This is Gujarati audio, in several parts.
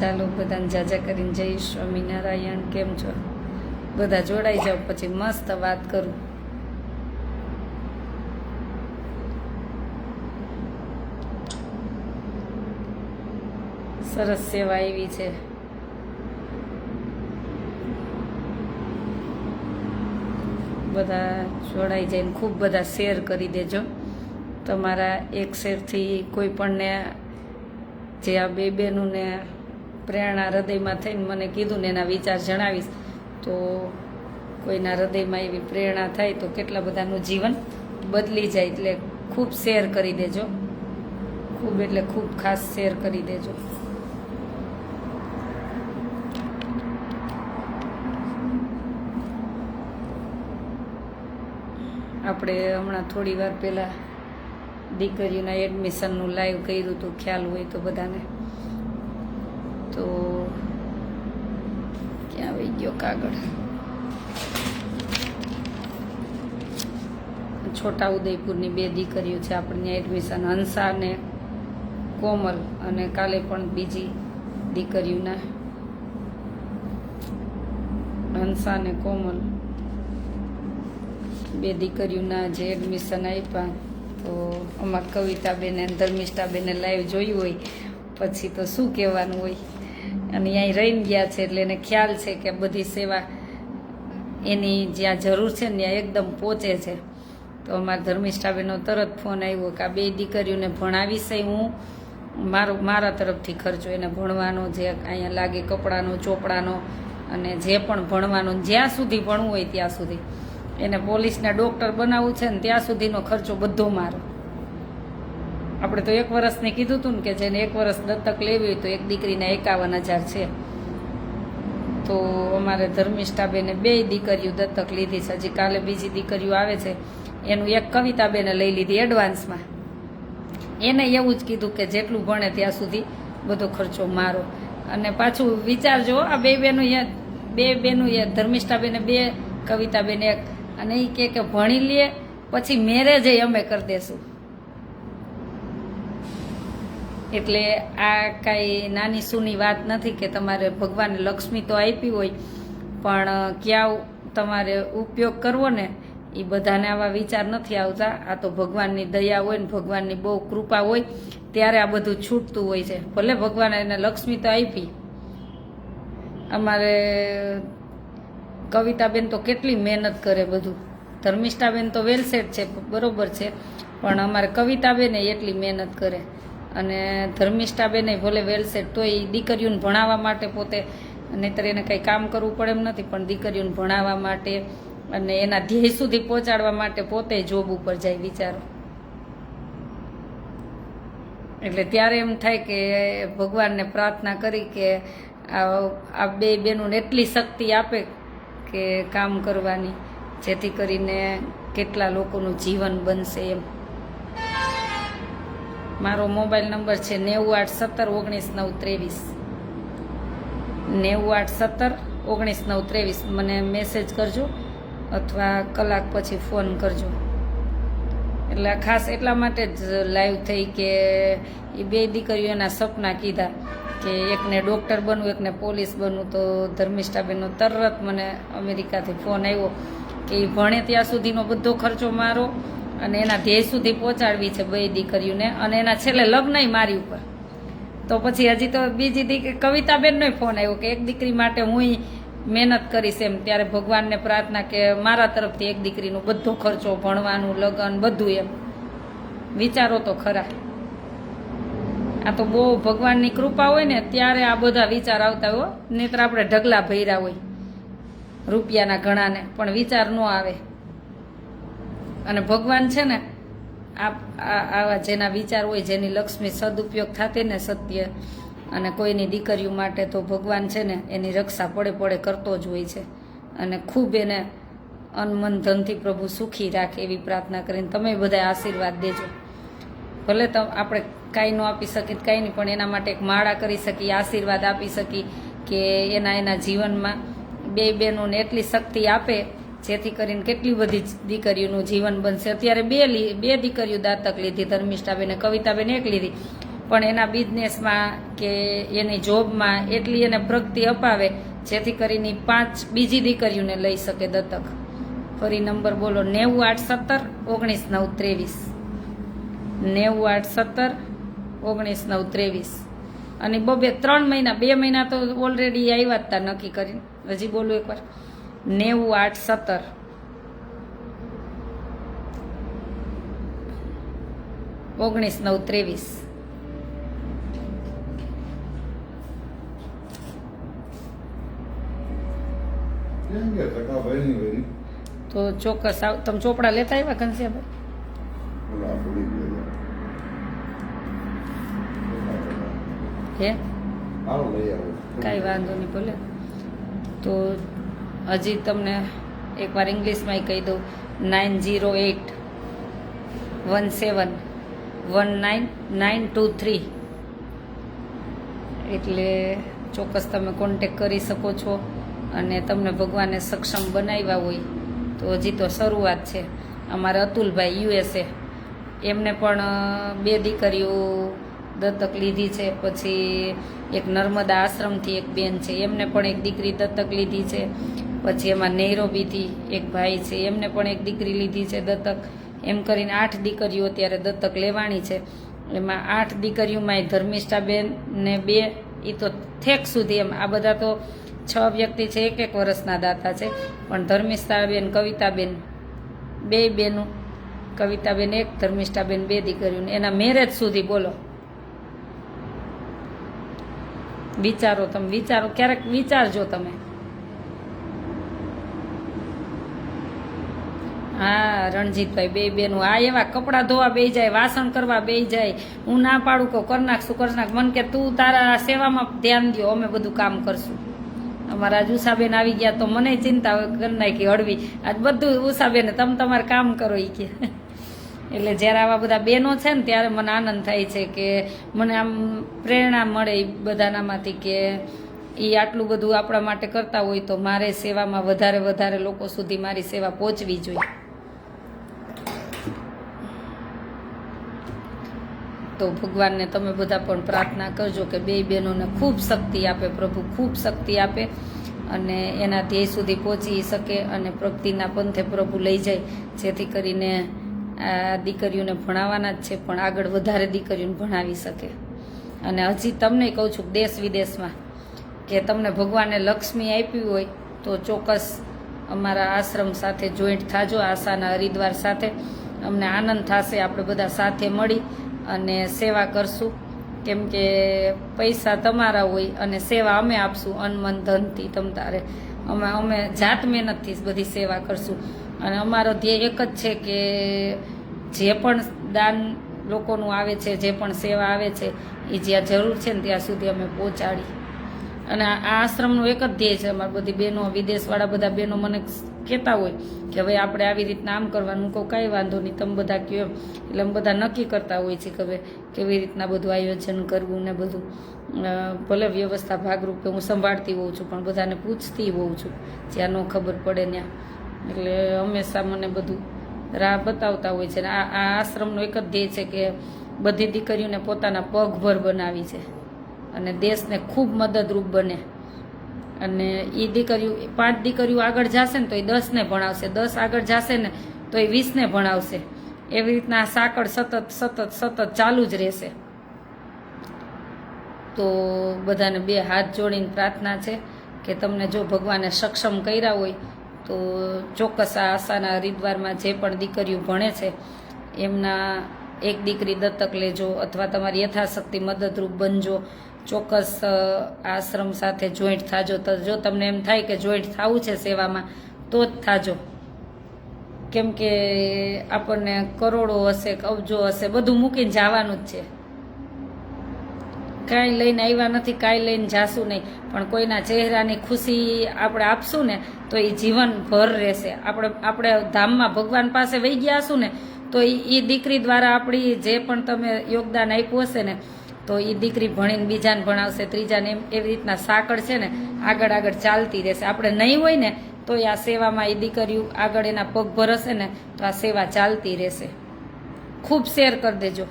ચાલો બધાને જાજા કરીને જય સ્વામિનારાયણ. કેમ છો? બધા જોડાઈ જાઓ, પછી મસ્ત વાત કરું. સરસ સેવા એવી છે. બધા જોડાઈ જઈને ખૂબ બધા શેર કરી દેજો. તમારા એક શેરથી કોઈ પણને, જે આ બે બેનુંને પ્રેરણા હૃદયમાં થઈને મને કીધું ને એના વિચાર જણાવીશ. તો કોઈના હૃદયમાં એવી પ્રેરણા થાય તો કેટલા બધાનું જીવન બદલી જાય એટલે ખૂબ શેર કરી દેજો. ખૂબ એટલે ખૂબ ખાસ શેર કરી દેજો. આપણે હમણાં થોડી વાર પહેલાં દીકરીઓના એડમિશનનું લાઈવ કર્યું હતું. ખ્યાલ હોય તો બધાને. તો ક્યાં આવી ગયો કાગળ? છોટા ઉદયપુરની બે દીકરીઓ છે, આપણને એડમિશન હંસા અને કોમલ અને કાલે પણ બીજી દીકરીઓના. હંસા અને કોમલ. બે દીકરીઓના જે એડમિશન આપ્યા, તો અમાર કવિતાબેન અને ધર્મિષ્ઠાબેને લાઈવ જોયું હોય, પછી તો શું કહેવાનું હોય? અને અહીં રહીને ગયા છે એટલે એને ખ્યાલ છે કે બધી સેવા એની જ્યાં જરૂર છે ને ત્યાં એકદમ પહોંચે છે. તો અમારા ધર્મિષ્ઠાબેનનો તરત ફોન આવ્યો કે આ બે દીકરીઓને ભણાવીશ હું. મારો, મારા તરફથી ખર્ચો એને ભણવાનો જે અહીંયા લાગે કપડાનો, ચોપડાનો અને જે પણ ભણવાનો જ્યાં સુધી ભણવું હોય ત્યાં સુધી. એને પોલીસના ડૉક્ટર બનાવવું છે ને ત્યાં સુધીનો ખર્ચો બધો મારો. આપણે તો એક વર્ષની કીધું હતું કે જેને એક વર્ષ દત્તક લેવી હોય તો એક દીકરીના એકાવન હજાર છે. તો અમારે ધર્મિષ્ઠાબેને બે દીકરીઓ દત્તક લીધી છે. હજી કાલે બીજી દીકરીઓ આવે છે. એનું એક કવિતાબેને લઈ લીધી એડવાન્સમાં. એને એવું જ કીધું કે જેટલું ભણે ત્યાં સુધી બધો ખર્ચો મારો. અને પાછું વિચારજો આ બે બેનું એ બે બેનું એ ધર્મિષ્ઠાબેને બે કવિતાબેને એક. અને એ કે ભણી લે, પછી મેરેજ અમે કરી દેશું. એટલે આ કાંઈ નાની સૂની વાત નથી કે તમારે ભગવાને લક્ષ્મી તો આપી હોય, પણ ક્યાં તમારે ઉપયોગ કરવો ને એ બધાને આવા વિચાર નથી આવતા. આ તો ભગવાનની દયા હોય ને ભગવાનની બહુ કૃપા હોય, ત્યારે આ બધું છૂટતું હોય છે. ભલે ભગવાને એને લક્ષ્મી તો આપી. અમારે કવિતાબેન તો કેટલી મહેનત કરે બધું. ધર્મિષ્ઠાબેન તો વેલસેટ છે, બરોબર છે, પણ અમારે કવિતાબેને એટલી મહેનત કરે. અને ધર્મિષ્ઠાબેને ભલે વેલસેટ તો એ દીકરીઓને ભણાવવા માટે પોતે, નહીતર એને કંઈ કામ કરવું પડે એમ નથી, પણ દીકરીઓને ભણાવવા માટે અને એના ધ્યેય સુધી પહોંચાડવા માટે પોતે જોબ ઉપર જાય વિચારો. એટલે ત્યારે એમ થાય કે ભગવાનને પ્રાર્થના કરી કે આ બે બેનોને એટલી શક્તિ આપે કે કામ કરવાની, જેથી કરીને કેટલા લોકોનું જીવન બનશે એમ. મારો મોબાઈલ નંબર છે નેવું આઠ સત્તર ઓગણીસ નવ ત્રેવીસ. નેવું આઠ સત્તર ઓગણીસ નવ ત્રેવીસ. મને મેસેજ કરજો અથવા કલાક પછી ફોન કરજો. એટલે ખાસ એટલા માટે જ લાઈવ થઈ કે એ બે દીકરીઓના સપના કીધા કે એકને ડૉક્ટર બનવું, એકને પોલીસ બનવું. તો ધર્મિષ્ઠાબેનનો તરત મને અમેરિકાથી ફોન આવ્યો કે એ ભણે ત્યાં સુધીનો બધો ખર્ચો મારો. અને એના ધ્યેય સુધી પહોંચાડવી છે બે દીકરીઓને અને એના છેલ્લે લગ્નય મારી ઉપર. તો પછી હજી તો બીજી દીકરી કવિતાબેનનો ફોન આવ્યો કે એક દીકરી માટે હું મહેનત કરીશ એમ. ત્યારે ભગવાનને પ્રાર્થના કે મારા તરફથી એક દીકરીનો બધો ખર્ચો, ભણવાનું, લગ્ન, બધું એમ. વિચારો તો ખરા. આ તો બહુ ભગવાનની કૃપા હોય ને ત્યારે આ બધા વિચાર આવતા હોય નહીતર આપણે ઢગલા ભર્યા હોય રૂપિયાના ઘણાને. પણ વિચાર ન આવે. અને ભગવાન છે ને આવા જેના વિચાર હોય, જેની લક્ષ્મી સદુપયોગ થતી ને સત્ય, અને કોઈની દીકરીઓ માટે તો ભગવાન છે ને, એની રક્ષા પડે પડે કરતો જ હોય છે. અને ખૂબ એને અનમન ધનથી પ્રભુ સુખી રાખે એવી પ્રાર્થના કરીને તમે બધા આશીર્વાદ દેજો. ભલે તો આપણે કાંઈ ન આપી શકીએ, કાંઈ નહીં, પણ એના માટે એક માળા કરી શકીએ, આશીર્વાદ આપી શકીએ કે એના એના જીવનમાં બે બહેનોને એટલી શક્તિ આપે જેથી કરીને કેટલી બધી દીકરીઓનું જીવન બનશે. અત્યારે બે બે દીકરીઓ દાતક લીધી, ધર્મિષ્ઠાબેને, કવિતાબેન એક લીધી. પણ એના બિઝનેસમાં કે એની જોબમાં એટલી એને પ્રગતિ અપાવે, જેથી કરીને પાંચ બીજી દીકરીઓને લઈ શકે દત્તક. ફરી નંબર બોલો, નેવું આઠ સત્તર, ઓગણીસ નવ ત્રેવીસ. નેવું આઠ સત્તર, ઓગણીસ નવ ત્રેવીસ. અને બબે ત્રણ મહિના, બે મહિના તો ઓલરેડી આવ્યા જ હતા નક્કી કરીને. હજી બોલું એકવાર. નેવું આઠ સત્તર. ઓગણીસ નવ ત્રેવીસ. તો ચોક્કસ આવ તમે ચોપડા લેતા આવ્યા ઘનશ્યામભાઈ? હે? કાંઈ વાંધો નહીં ભલે. તો હજી તમને એકવાર ઇંગ્લિશમાં કહી દઉં. Nine zero eight one seven one nine nine two three. એટલે ચોક્કસ તમે કોન્ટેક કરી શકો છો અને તમને ભગવાને સક્ષમ બનાવ્યા હોય તો હજી તો શરૂઆત છે. અમારે અતુલભાઈ યુએસએ. એમને પણ બે દીકરીઓ દત્તક લીધી છે. પછી એક નર્મદા આશ્રમથી એક બેન છે. એમને પણ એક દીકરી દત્તક લીધી છે. પછી એમાં નૈરોબીથી એક ભાઈ છે, એમને પણ એક દીકરી લીધી છે દત્તક. એમ કરીને આઠ દીકરીઓ અત્યારે દત્તક લેવાની છે. એમાં આઠ દીકરીઓમાં ધર્મિષ્ઠાબેન ને બે એ તો ઠેક સુધી એમ. આ બધા તો છ વ્યક્તિ છે, એક એક વર્ષના દાતા છે. પણ ધર્મિષ્ઠાબેન, કવિતાબેન બે બેનું, કવિતાબેન એક, ધર્મિષ્ઠાબેન બે દીકરીઓને. એના મેરેજ સુધી બોલો. વિચારો તમે, વિચારો, ક્યારેક વિચારજો તમે. હા, રણજીતભાઈ, બે બેનું. આ એવા કપડાં ધોવા બે જાય, વાસણ કરવા બે જાય. હું ના પાડું કહું કર નાખશું કર નાખ. મન કે તું તારા સેવામાં ધ્યાન દો અમે બધું કામ કરશું. અમારા આજ ઉષાબેન આવી ગયા તો મને ચિંતા કરી નાખી હળવી. આજ બધું ઉષાબેન તમે તમારે કામ કરો એ કે. એટલે જ્યારે આવા બધા બહેનો છે ને, ત્યારે મને આનંદ થાય છે કે મને આમ પ્રેરણા મળે એ બધાનામાંથી કે એ આટલું બધું આપણા માટે કરતા હોય તો મારે સેવામાં વધારે વધારે લોકો સુધી મારી સેવા પહોંચવી જોઈએ. તો ભગવાનને તમે બધા પણ પ્રાર્થના કરજો કે બે બહેનોને ખૂબ શક્તિ આપે, પ્રભુ ખૂબ શક્તિ આપે અને એના ધ્યેય સુધી પહોંચી શકે અને પ્રગતિના પંથે પ્રભુ લઈ જાય. જેથી કરીને આ દીકરીઓને ભણાવવાના જ છે, પણ આગળ વધારે દીકરીઓને ભણાવી શકે. અને હજી તમને કહું છું, દેશ વિદેશમાં કે તમને ભગવાને લક્ષ્મી આપી હોય તો ચોક્કસ અમારા આશ્રમ સાથે જોઈન્ટ થાજો, આશાના હરિદ્વાર સાથે. અમને આનંદ થશે, આપણે બધા સાથે મળી અને સેવા કરશું. કેમ કે પૈસા તમારા હોય અને સેવા અમે આપશું અન મન ધનથી તમ તારે. અમે અમે જાત મહેનતથી બધી સેવા કરશું. અને અમારો ધ્યેય એક જ છે કે જે પણ દાન લોકોનું આવે છે, જે પણ સેવા આવે છે, એ જ્યાં જરૂર છે ને ત્યાં સુધી અમે પહોંચાડી. અને આ આશ્રમનું એક જ ધ્યેય છે. અમારી બધી બહેનો, વિદેશવાળા બધા બહેનો મને કહેતા હોય કે હવે આપણે આવી રીતના આમ કરવાનું. કહું, કાંઈ વાંધો નહીં, તમે બધા કહો. એટલે અમે બધા નક્કી કરતા હોય છે કે હવે કેવી રીતના બધું આયોજન કરવું ને બધું. ભલે વ્યવસ્થા ભાગરૂપે હું સંભાળતી હોઉં છું, પણ બધાને પૂછતી હોઉં છું જ્યાં ન ખબર પડે ત્યાં એટલે હંમેશા મને બધું રાહ બતાવતા હોય છે. આ આશ્રમનો એક જ ધ્યેય છે કે બધી દીકરીઓને પોતાના પગભર બનાવી છે. અને દેશને ખૂબ મદદરૂપ બને. અને એ દીકરીઓ, પાંચ દીકરીઓ આગળ જશે ને તો એ દસને ભણાવશે દસ આગળ જશે ને તો એ વીસને ભણાવશે એવી રીતના આ સાંકળ સતત સતત સતત ચાલુ જ રહેશે. તો બધાને બે હાથ જોડીને પ્રાર્થના છે કે તમને જો ભગવાને સક્ષમ કર્યા હોય, તો ચોક્કસ આ આશાના હરિદ્વારમાં જે પણ દીકરીઓ ભણે છે, એમના એક દીકરી દત્તક લેજો અથવા તમારી યથાશક્તિ મદદરૂપ બનજો. ચોક્કસ આશ્રમ સાથે જોઈન્ટ થાજો. તો જો તમને એમ થાય કે જોઈન્ટ થવું છે સેવામાં, તો જ થાજો. કેમ કે આપણને કરોડો હશે, કબજો હશે, બધું મૂકીને જવાનું જ છે. કાંઈ લઈને આવ્યા નથી, કાંઈ લઈને જાશું નહીં. પણ કોઈના ચહેરાની ખુશી આપણે આપશું ને, તો એ જીવનભર રહેશે. આપણે આપણે ધામમાં ભગવાન પાસે વહી ગયા હશું ને, તો એ દીકરી દ્વારા આપણી જે પણ તમે યોગદાન આપ્યું હશે ને તો એ દીકરી ભણીને બીજાને ભણાવશે, ત્રીજાને એમ, એવી રીતના સાંકળ છે ને આગળ આગળ ચાલતી રહેશે. આપણે નહીં હોય ને, તો આ સેવામાં એ દીકરીઓ આગળ એના પગ ભરશે ને, તો આ સેવા ચાલતી રહેશે. ખૂબ શેર કરી દેજો.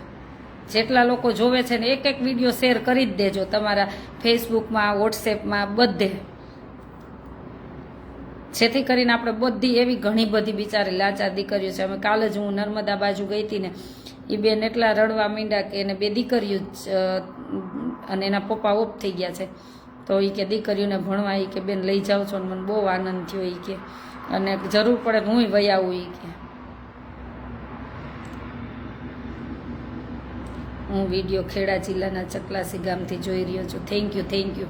જેટલા લોકો જોવે છે ને એક એક વીડિયો શેર કરી જ દેજો તમારા ફેસબુકમાં, વોટ્સએપમાં, બધે. જેથી કરીને આપણે બધી એવી ઘણી બધી બિચારી લાચાર દીકરીઓ છે. અમે કાલે જ હું નર્મદા બાજુ ગઈ હતી ને એ બેન એટલા રડવા માંડ્યા કે એને બે દીકરીઓ જ અને એના પપ્પા ઓફ થઈ ગયા છે. તો એ કે દીકરીઓને ભણવા એ કે બેન લઈ જાઓ છો મને બહુ આનંદ થયો એ કે. અને જરૂર પડે હું વહી આવું એ કે. હું વીડિયો ખેડા જિલ્લાના ચકલાસી ગામથી જોઈ રહ્યો છું. થેન્ક યુ થેન્ક યુ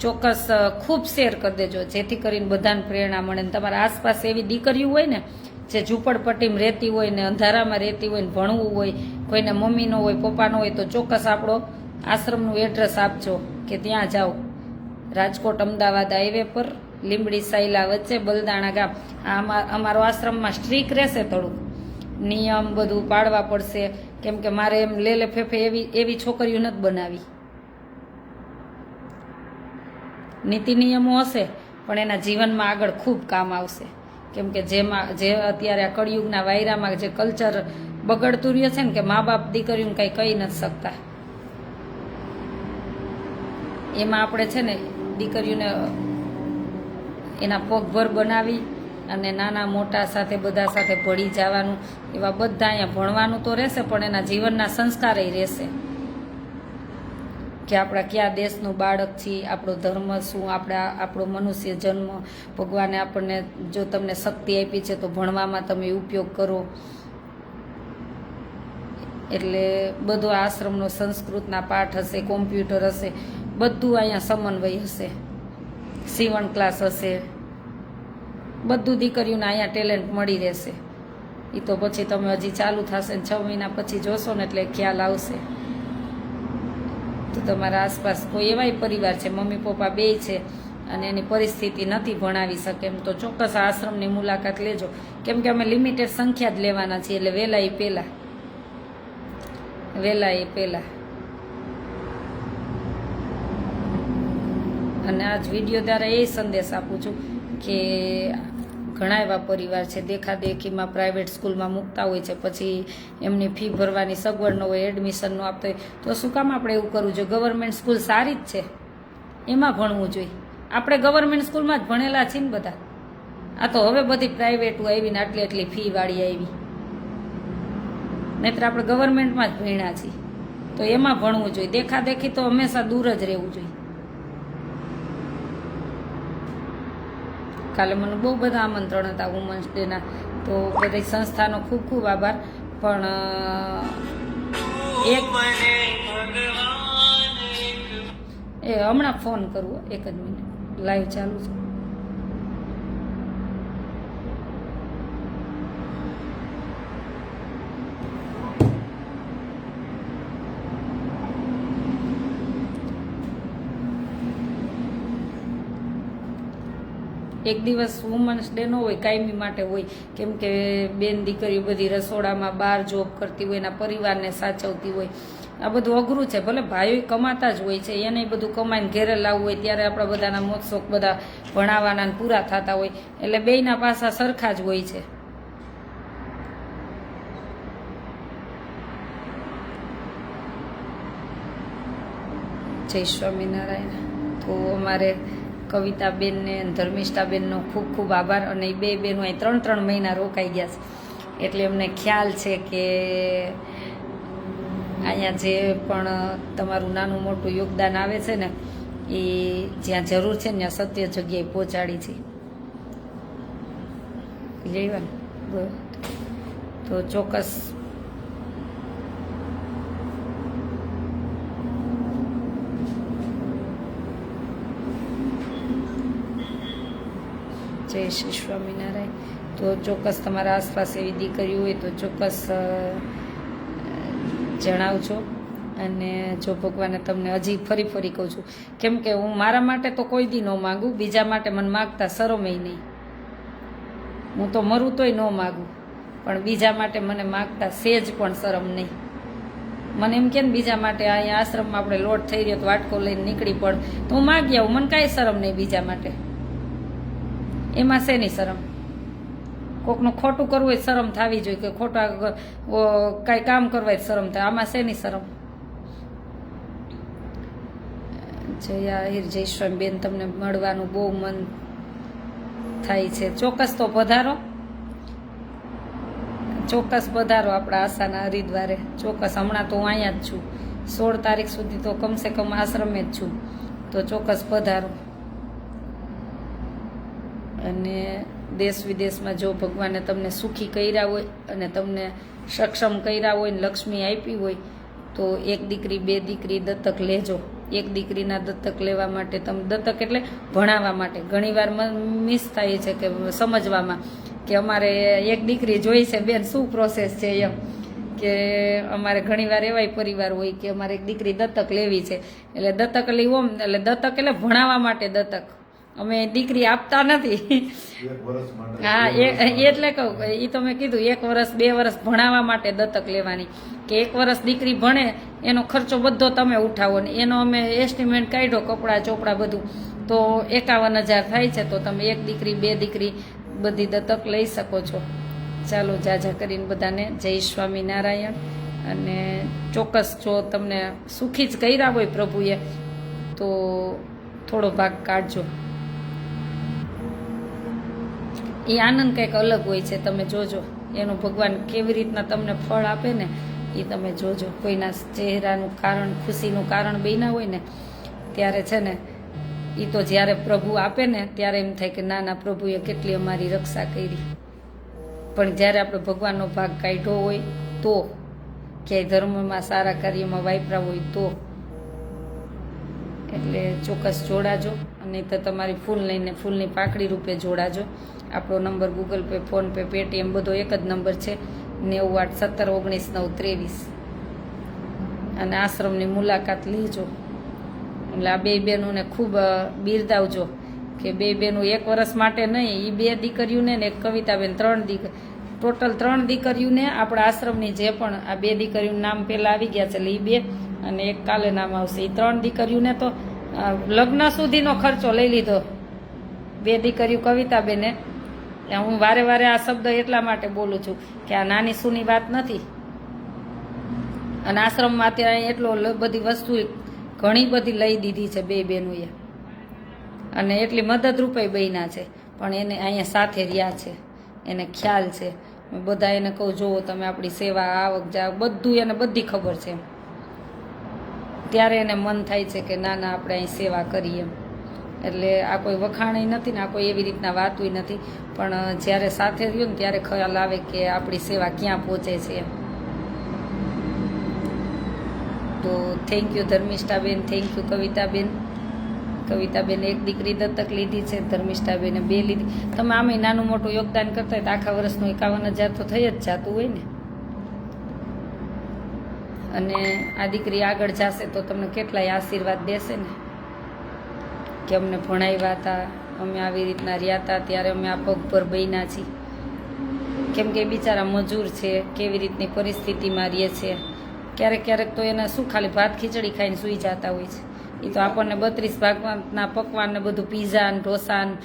ચોક્કસ ખૂબ શેર કરી દેજો, જેથી કરીને બધાને પ્રેરણા મળે ને તમારા આસપાસ એવી દીકરીઓ હોય ને જે ઝૂંપડપટ્ટીમાં રહેતી હોય ને અંધારામાં રહેતી હોય ને ભણવું હોય, કોઈને મમ્મીનો હોય પપ્પાનો હોય, તો ચોક્કસ આપણો આશ્રમનું એડ્રેસ આપજો કે ત્યાં જાઓ. રાજકોટ, અમદાવાદ હાઈવે પર, લીંબડી સાયલા વચ્ચે, બલદાણા ગામ. આમાં અમારો આશ્રમમાં સ્ટ્રીક રહેશે થોડુંક. નિયમ બધું પાડવા પડશે. કેમ કે મારે એમ લેલે ફેફે એવી એવી છોકરીઓ નથી બનાવી. નીતિ નિયમો હશે, પણ એના જીવનમાં આગળ ખૂબ કામ આવશે. કેમ કે જેમાં જે અત્યારે આ કળિયુગના વાયરામાં જે કલ્ચર બગડતું રહ્યું છે ને કે મા બાપ દીકરીઓને કંઈ કહી નથી શકતા. એમાં આપણે છે ને દીકરીઓને એના પગભર બનાવી અને નાના મોટા સાથે બધા સાથે ભળી જવાનું, એવા બધા અહીંયા ભણવાનું તો રહેશે, પણ એના જીવનના સંસ્કારે રહેશે. કે આપણા કયા દેશનું બાળક છીએ આપણો ધર્મ શું, આપણા, આપણો મનુષ્ય જન્મ, ભગવાને આપણને જો તમને શક્તિ આપી છે તો ભણવામાં તમે ઉપયોગ કરો. એટલે બધો આશ્રમનો સંસ્કૃતના પાઠ હશે, કોમ્પ્યુટર હશે, બધું અહીંયા સમન્વય હશે. સીવણ ક્લાસ હશે. બધું દીકરીઓને અહીંયા ટેલેન્ટ મળી રહેશે. એ તો પછી તમે હજી ચાલુ થશે ને છ મહિના પછી જોશો ને એટલે ખ્યાલ આવશે. તો તમારા આસપાસ કોઈ એવાય પરિવાર છે, મમ્મી, પપ્પા બે છે અને એની પરિસ્થિતિ નથી ભણાવી શકે એમ, તો ચોક્કસ આશ્રમની મુલાકાત લેજો. કેમ કે અમે લિમિટેડ સંખ્યા જ લેવાના છીએ, એટલે વહેલા એ પહેલાં. વહેલા એ પહેલાં. અને આજ વીડિયો દ્વારા એ સંદેશ આપું છું કે ઘણા એવા પરિવાર છે. દેખાદેખીમાં પ્રાઇવેટ સ્કૂલમાં મૂકતા હોય છે. પછી એમની ફી ભરવાની સગવડ ન હોય એડમિશન ન આપતો હોય. તો શું કામ આપણે એવું કરવું જોઈએ? ગવર્મેન્ટ સ્કૂલ સારી જ છે. એમાં ભણવું જોઈએ. આપણે ગવર્મેન્ટ સ્કૂલમાં જ ભણેલા છીએ ને બધા. આ તો હવે બધી પ્રાઇવેટ આવીને આટલી આટલી ફી વાળી આવી. નહીતર આપણે ગવર્મેન્ટમાં જ ભણ્યા છીએ. તો એમાં ભણવું જોઈએ. દેખાદેખી તો હંમેશા દૂર જ રહેવું જોઈએ. કાલે મને બહુ બધા આમંત્રણ હતા વુમન્સ ડેના તો બધી સંસ્થાનો ખૂબ ખૂબ આભાર. પણ એક એ હમણાં ફોન કરવો એક જ મિનિટ. લાઈવ ચાલુ છે. એક દિવસ વુમન્સ ડે નો હોય, કાયમી માટે હોય. કેમ કે બેન દીકરીઓ બધી રસોડામાં બહાર જોબ કરતી હોય, એના પરિવારને સાચવતી હોય. આ બધું અઘરું છે, ભલે ભાઈઓ કમાતા જ હોય છે, એને બધું કમાઈને ઘેરે લાવવું હોય ત્યારે આપણા બધાના મોજ શોખ બધા ભણાવવાના પૂરા થતા હોય. એટલે બેયના પાસા સરખા જ હોય છે. જય સ્વામિનારાયણ. તો અમારે કવિતાબેનને ધર્મિષ્ઠાબેનનો ખૂબ ખૂબ આભાર. અને એ બે બેનો અહીં ત્રણ ત્રણ મહિના રોકાઈ ગયા છે. એટલે અમને ખ્યાલ છે કે અહીંયા જે પણ તમારું નાનું મોટું યોગદાન આવે છે ને, એ જ્યાં જરૂર છે ત્યાં સત્ય જગ્યાએ પહોંચાડી છે. લેવા તો ચોક્કસ જય શ્રી સ્વામિનારાયણ. તો ચોક્કસ તમારા આસપાસ એવી દીકરી હોય તો ચોક્કસ જણાવજો. અને જો ભગવાને તમને હજી ફરી ફરી કહું છું, કેમ કે હું મારા માટે તો કોઈ દી ન માગું, બીજા માટે મને માગતા શરમેય નહીં. હું તો મરું તોય ન માગું, પણ બીજા માટે મને માગતા સેજ પણ શરમ નહીં. મને એમ કે બીજા માટે અહીંયા આશ્રમમાં આપણે લોટ થઈ રહ્યો તો વાટકો લઈને નીકળી પડ. તો હું માગી આવું, મને કાંઈ શરમ નહીં બીજા માટે. એમાં શેની શરમ. કોકનું ખોટું કરવું હોય શરમ થવી જોઈએ, કે ખોટા કાંઈ કામ કરવા શરમ થાય. આમાં શેની શરમ. જયા હિર જયસ્વામી બેન, તમને મળવાનું બહુ મન થાય છે. ચોક્કસ તો પધારો. ચોક્કસ પધારો આપણા આશાના હરિદ્વારે. ચોક્કસ. હમણાં તો હું અહીંયા જ છું. સોળ તારીખ સુધી તો કમસે કમ આશ્રમે જ છું. તો ચોક્કસ પધારો. અને દેશ વિદેશમાં જો ભગવાને તમને સુખી કર્યા હોય અને તમને સક્ષમ કર્યા હોય ને લક્ષ્મી આપી હોય, તો એક દીકરી, બે દીકરી દત્તક લેજો. એક દીકરીના દત્તક લેવા માટે તમે, દત્તક એટલે ભણાવવા માટે. ઘણીવાર મિસ થાય છે કે સમજવામાં કે અમારે એક દીકરી જોઈ છે, બેન શું પ્રોસેસ છે એમ. કે અમારે ઘણીવાર એવાય પરિવાર હોય કે અમારે એક દીકરી દત્તક લેવી છે. એટલે દત્તક લેવો એટલે દત્તક એટલે ભણાવવા માટે દત્તક. અમે દીકરી આપતા નથી. હા એ એટલે કહું એ તો મેં કીધું એક વર્ષ બે વર્ષ ભણાવવા માટે દત્તક લેવાની. કે એક વર્ષ દીકરી ભણે એનો ખર્ચો બધો તમે ઉઠાવો ને. એનો અમે એસ્ટિમેટ કાઢ્યો કપડાં ચોપડા બધું. તો એકાવન હજાર થાય છે તો તમે એક દીકરી બે દીકરી બધી દત્તક લઈ શકો છો. ચાલો જાજા કરીને બધાને જય સ્વામિનારાયણ. અને ચોક્કસ જો તમને સુખી જ કર્યા હોય પ્રભુએ તો થોડો ભાગ કાઢજો. એ આનંદ કંઈક અલગ હોય છે, તમે જોજો. એનું ભગવાન કેવી રીતના તમને ફળ આપે ને એ તમે જોજો. કોઈના ચહેરાનું કારણ, ખુશીનું કારણ બન્યા હોય ને, ત્યારે છે ને એ તો જ્યારે પ્રભુ આપે ને, ત્યારે એમ થાય કે ના ના, પ્રભુએ કેટલી અમારી રક્ષા કરી. પણ જ્યારે આપણે ભગવાનનો ભાગ કાઢ્યો હોય, તો ક્યાંય ધર્મમાં સારા કાર્યમાં વાપરા હોય, તો. એટલે ચોક્કસ જોડાજો, અને તો તમારી ફૂલ લઈને ફૂલની પાકડી રૂપે જોડાજો. આપણો number Google Pay PhonePe Paytm બધો એક જ નંબર છે. નેવું આઠ સત્તર ઓગણીસ નવ ત્રેવીસ. અને આશ્રમની મુલાકાત લેજો. એટલે આ બે બહેનોને ખૂબ બિરદાવજો કે બે બહેનો એક વર્ષ માટે નહીં એ બે દીકરીઓને ને એક કવિતાબેન ત્રણ દીક, ટોટલ ત્રણ દીકરીઓને આપણા આશ્રમની જે પણ આ બે દીકરીઓનું નામ પહેલાં આવી ગયા છે, એટલે એ બે અને એક કાલે નામ આવશે. એ ત્રણ દીકરીઓને તો લગ્ન સુધીનો ખર્ચો લઈ લીધો. બે દીકરીઓ કવિતાબેને. એ હું વારે વારે આ શબ્દ એટલા માટે બોલું છું કે આ નાની સૂની વાત નથી. અને આશ્રમમાં અત્યારે એટલો બધી વસ્તુ ઘણી બધી લઈ દીધી છે બે બહેનોએ અને એટલી મદદરૂપે બન્યા છે. પણ એને અહીંયા સાથે રહ્યા છે. એને ખ્યાલ છે. બધા એને કહું, જુઓ, તમે આપણી સેવા, આવક જાવ બધું એને બધી ખબર છે. ત્યારે એને મન થાય છે કે, ના ના, આપણે અહીં સેવા કરીએ. એમ એટલે આ કોઈ વખાણય નથી ને આ કોઈ એવી રીતના વાતુંય નથી. પણ જ્યારે સાથે રહ્યું ને ત્યારે ખ્યાલ આવે કે આપણી સેવા ક્યાં પહોંચે છે. એમ તો થેન્ક યુ ધર્મિષ્ઠાબેન થેન્ક યુ કવિતાબેન. કવિતાબેન એક દીકરી દત્તક લીધી છે, ધર્મિષ્ઠાબેને બે લીધી. તમે આમે નાનું મોટું યોગદાન કરતા હોય તો આખા વર્ષનું એકાવન હજાર તો થઈ જ જતું હોય ને. અને આ દીકરી આગળ જશે તો તમને કેટલાય આશીર્વાદ દેશે ને. કે અમને ભણાવ્યા હતા, અમે આવી રીતના રહ્યા હતા, ત્યારે અમે આ પગભર બન્યા છીએ. કેમ કે બિચારા મજૂર છે, કેવી રીતની પરિસ્થિતિમાં રહે છે. ક્યારેક ક્યારેક તો એને શું ખાલી ભાત ખીચડી ખાઈને સૂઈ જતા હોય છે. એ તો આપણને બત્રીસ ભાગના પકવાન ને બધું પીઝા ને ઢોસા ને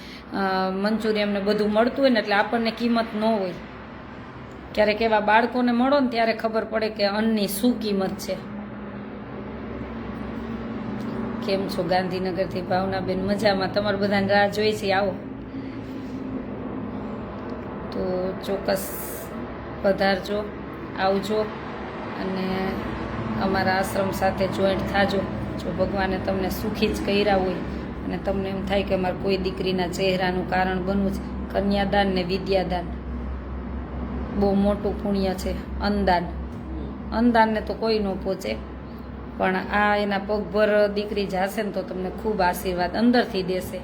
મંચુરિયમ ને બધું મળતું હોય ને એટલે આપણને કિંમત ન હોય. ક્યારેક એવા બાળકોને મળો ને ત્યારે ખબર પડે કે અન્નની શું કિંમત છે. કેમ છો? ગાંધીનગરથી ભાવનાબેન મજામાં. તમારે બધાને રાહ જોઈ છે? આવો. તો ચોક્કસ પધારજો, આવજો અને અમારા આશ્રમ સાથે જોઈન્ટ થાજો. જો ભગવાને તમને સુખી જ કર્યા હોય અને તમને એમ થાય કે અમારે કોઈ દીકરીના ચહેરાનું કારણ બનવું છે. કન્યાદાન ને વિદ્યાદાન. બહુ મોટું પુણ્ય છે. અનદાન અનદાનને તો કોઈ ન પહોંચે. પણ આ એના પગભર દીકરી જાશે ને તો તમને ખૂબ આશીર્વાદ અંદરથી દેશે.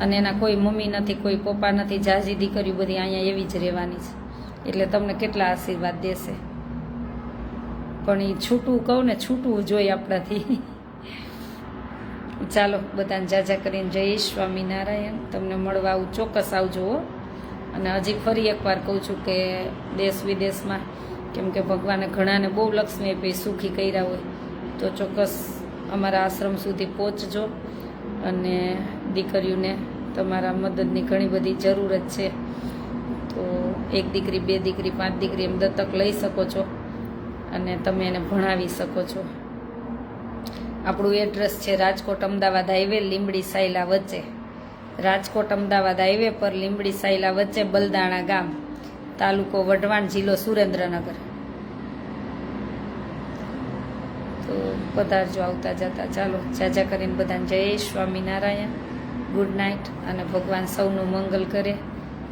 અને એના કોઈ મમ્મી નથી, કોઈ પપ્પા નથી, જાજી દીકરીઓ બધી અહીંયા એવી જ રહેવાની છે. એટલે તમને કેટલા આશીર્વાદ દેશે. પણ એ છૂટું કહું ને છૂટવું જોઈએ આપણાથી. ચાલો, બધાને જાજા કરીને જય સ્વામિનારાયણ તમને મળવા આવું, ચોક્કસ આવજો અને હજી ફરી એકવાર કહું છું કે દેશ વિદેશમાં, કેમ કે ભગવાને ઘણાને બહુ લક્ષ્મી આપી, સુખી કર્યા હોય. તો ચોક્કસ અમારા આશ્રમ સુધી પહોંચજો અને દીકરીઓને તમારા મદદની ઘણી બધી જરૂરત છે. તો એક દીકરી, બે દીકરી, પાંચ દીકરી એમ દત્તક લઈ શકો છો અને તમે એને ભણાવી શકો છો. આપણું એડ્રેસ છે રાજકોટ અમદાવાદ હાઈવે, લીંબડી સાયલા વચ્ચે. રાજકોટ અમદાવાદ હાઈવે પર લીંબડી સાયલા વચ્ચે બલદાણા ગામ, તાલુકો વઢવાણ, જિલ્લો સુરેન્દ્રનગર તો પધારજો, આવતા જતા. ચાલો, જાજા કરીને બધાને જય સ્વામિનારાયણ. ગુડ નાઇટ અને ભગવાન સૌનું મંગલ કરે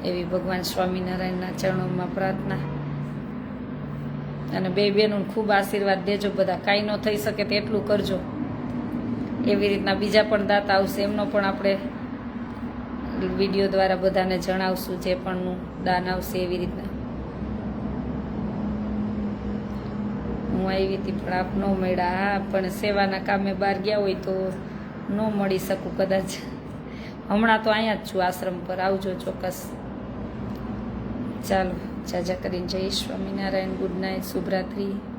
એવી ભગવાન સ્વામિનારાયણના ચરણોમાં પ્રાર્થના. અને બે બેનું ખૂબ આશીર્વાદ દેજો બધા. કાંઈ ન થઈ શકે તેટલું કરજો. એવી રીતના બીજા પણ દાતા આવશે. એમનો પણ આપણે વીડિયો દ્વારા બધાને જણાવશું, જે પણનું દાન આવશે એવી રીતના. હું આવી હતી, પણ આપ ન મળ્યા. હા, પણ સેવાના કામે બહાર ગયા હોય તો ન મળી શકું કદાચ. હમણાં તો અહીંયા જ છું આશ્રમ પર. આવજો ચોક્કસ. ચાલો, જાજા કરીને જય સ્વામિનારાયણ. Good night, શુભરાત્રી.